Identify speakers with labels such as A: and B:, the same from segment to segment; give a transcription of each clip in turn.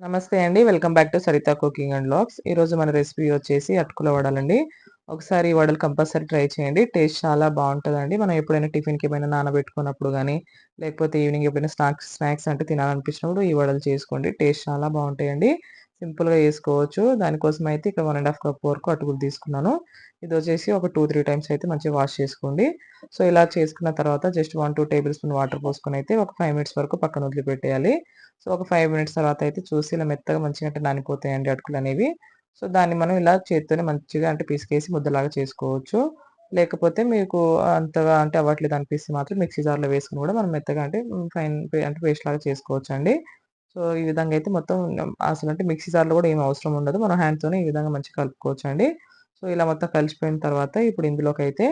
A: నమస్తే అండి. Welcome back to Saritha cooking and vlogs ఈరోజు మన రెసిపీ వచ్చేసి అటుకుల వడలండి. ఒకసారి ఈ వడలు కంపల్సరీ ట్రై చేయండి. టేస్ట్ చాలా బాగుంటుందండి మనం ఎప్పుడైనా టిఫిన్‌కి ఏమైనా నానబెట్టుకున్నప్పుడు కానీ లేకపోతే ఈవినింగ్ ఎప్పుడైనా స్నాక్స్ స్నాక్స్ అంటే తినాలనిపించినప్పుడు ఈ వడలు చేసుకోండి. టేస్ట్ చాలా బాగుంటాయండి సింపుల్‌గా వేసుకోవచ్చు దానికోసం అయితే ఇక్కడ వన్ అండ్ హాఫ్ కప్ వరకు అటుకులు తీసుకున్నాను. ఇది వచ్చేసి ఒక 2, 3 టైమ్స్ అయితే మంచిగా వాష్ చేసుకోండి. సో, ఇలా చేసుకున్న తర్వాత జస్ట్ 1, 2 టేబుల్ స్పూన్ వాటర్ పోసుకొని అయితే ఒక ఫైవ్ మినిట్స్ వరకు పక్కన వదిలిపెట్టేయాలి. సో, ఒక ఫైవ్ మినిట్స్ తర్వాత అయితే చూసి ఇలా మెత్తగా మంచిగా అంటే నానిపోతాయండి అటుకులనేవి. సో, దాన్ని మనం ఇలా చేత్తోనే మంచిగా అంటే పిసికేసి ముద్దలాగా చేసుకోవచ్చు. లేకపోతే మీకు అంతగా అంటే అవ్వట్లేదు అనిపిస్తే మాత్రం మిక్సీ జార్‌లో వేసుకుని కూడా మనం మెత్తగా అంటే ఫైన్ అంటే పేస్ట్ లాగా చేసుకోవచ్చు అండి సో, ఈ విధంగా అయితే మొత్తం అసలంటే మిక్సీ జార్‌లో కూడా ఏమి అవసరం ఉండదు. మనం హ్యాండ్‌తోనే ఈ విధంగా మంచిగా కలుపుకోవచ్చు అండి సో, ఇలా మొత్తం కలిసిపోయిన తర్వాత ఇప్పుడు ఇందులోకైతే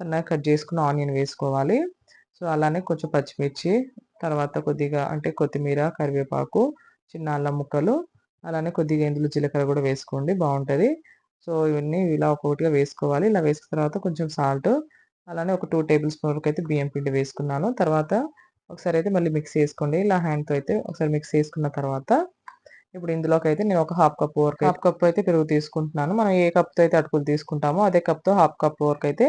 A: సన్నగా కట్ చేసుకున్న ఆనియన్ వేసుకోవాలి. సో, అలానే కొంచెం పచ్చిమిర్చి, తర్వాత కొద్దిగా అంటే కొత్తిమీర, కరివేపాకు, చిన్న అల్లం ముక్కలు, అలానే కొద్దిగా ఇందులో జీలకర్ర కూడా వేసుకోండి బాగుంటుంది సో, ఇవన్నీ ఇలా ఒక్కొక్కటిగా వేసుకోవాలి. ఇలా వేసుకున్న తర్వాత కొంచెం సాల్ట్, అలానే ఒక టూ టేబుల్ స్పూన్ వరకు అయితే బియ్యం పిండి వేసుకున్నాను. తర్వాత ఒకసారి అయితే మళ్ళీ మిక్స్ చేసుకోండి. ఇలా హ్యాండ్‌తో అయితే ఒకసారి మిక్స్ చేసుకున్న తర్వాత ఇప్పుడు ఇందులోకైతే నేను ఒక హాఫ్ కప్ వరకు హాఫ్ కప్ అయితే పెరుగు తీసుకుంటున్నాను. మనం ఏ కప్‌తో అయితే అటుకులు తీసుకుంటామో అదే కప్‌తో హాఫ్ కప్ వరకు అయితే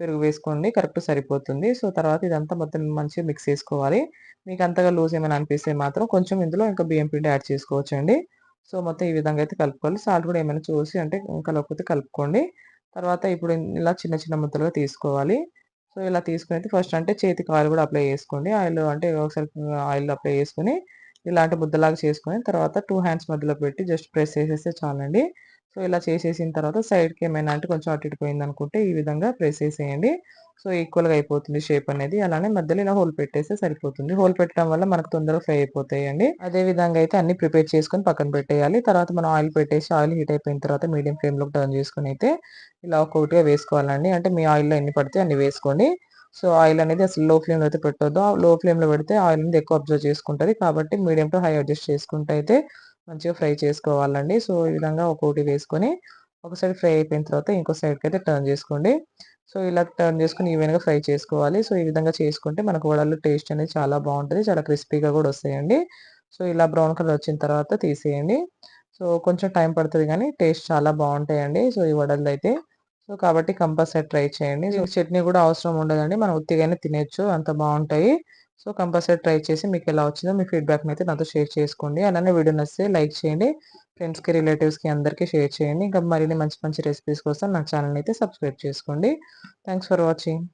A: పెరుగు వేసుకోండి. కరెక్ట్ సరిపోతుంది. సో, తర్వాత ఇదంతా మొత్తం మంచిగా మిక్స్ చేసుకోవాలి. మీకు అంతగా లూజ్ ఏమైనా అనిపిస్తే మాత్రం కొంచెం ఇందులో ఇంకా బియ్యం పిండి యాడ్ చేసుకోవచ్చండి. సో, మొత్తం ఈ విధంగా అయితే కలుపుకోవాలి. సాల్ట్ కూడా ఏమైనా చూసి అంటే కలపకపోతే కలుపుకోండి. తర్వాత ఇప్పుడు ఇలా చిన్న చిన్న ముద్దలుగా తీసుకోవాలి. సో, ఇలా తీసుకుని ఫస్ట్ అంటే చేతికి ఆయిల్ కూడా అప్లై చేసుకోండి. ఆయిల్ అంటే ఒకసారి ఆయిల్ అప్లై చేసుకుని ఇలాంటి ముద్దలాగా చేసుకొని తర్వాత టూ హ్యాండ్స్ మధ్యలో పెట్టి జస్ట్ ప్రెస్ చేసేస్తే చాలండి. సో, ఇలా చేసేసిన తర్వాత సైడ్‌కి ఏమైనా అంటే కొంచెం అటు ఇటు పోయిందనుకుంటే ఈ విధంగా ప్రెస్ చేసేయండి. సో, ఈక్వల్‌గా అయిపోతుంది షేప్ అనేది. అలానే మధ్యలో ఇలా హోల్ పెట్టేస్తే సరిపోతుంది. హోల్ పెట్టడం వల్ల మనకు తొందరగా ఫ్రై అయిపోతాయండి. అదే విధంగా అయితే అన్ని ప్రిపేర్ చేసుకొని పక్కన పెట్టేయాలి. తర్వాత మనం ఆయిల్ పెట్టేసి ఆయిల్ హీట్ అయిపోయిన తర్వాత మీడియం ఫ్లేమ్‌లోకి టర్న్ చేసుకుని అయితే ఇలా ఒక్కొక్కటిగా వేసుకోవాలండి. అంటే మీ ఆయిల్‌లో ఎన్ని పడితే అన్ని వేసుకోండి. సో, ఆయిల్ అనేది అసలు లో ఫ్లేమ్‌లో అయితే పెట్టొద్దు. లో ఫ్లేమ్‌లో పెడితే ఆయిల్ అనేది ఎక్కువ అబ్జర్వ్ చేసుకుంటుంది కాబట్టి మీడియం టు హై అడ్జస్ట్ చేసుకుంటే అయితే మంచిగా ఫ్రై చేసుకోవాలండి. సో, ఈ విధంగా ఒక్కొక్కటి వేసుకొని ఒక సైడ్ ఫ్రై అయిపోయిన తర్వాత ఇంకో సైడ్‌కి అయితే టర్న్ చేసుకోండి. సో, ఇలా టర్న్ చేసుకుని ఈవెన్‌గా ఫ్రై చేసుకోవాలి. సో, ఈ విధంగా చేసుకుంటే మనకు వడలు టేస్ట్ అనేది చాలా బాగుంటుంది చాలా క్రిస్పీగా కూడా వస్తాయండి. సో, ఇలా బ్రౌన్ కలర్ వచ్చిన తర్వాత తీసేయండి. సో, కొంచెం టైం పడుతుంది కానీ టేస్ట్ చాలా బాగుంటాయండి సో, ఈ వడలు అయితే సో, కాబట్టి కంపల్సరీ ట్రై చేయండి. సో, చట్నీ కూడా అవసరం ఉండదండి. మనం ఉత్తిగానే తినేయొచ్చు. అంత బావుంటాయి. సో, కంపల్సరీ ట్రై చేసి మీకు ఎలా వచ్చిందో మీ ఫీడ్‌బ్యాక్‌ని అయితే నాతో షేర్ చేసుకోండి. అలానే వీడియో నచ్చితే లైక్ చేయండి. ఫ్రెండ్స్‌కి, రిలేటివ్స్‌కి అందరికీ షేర్ చేయండి. ఇంకా మరిన్ని మంచి మంచి రెసిపీస్ కోసం నా ఛానెల్‌ని అయితే సబ్స్క్రైబ్ చేసుకోండి. Thanks for watching.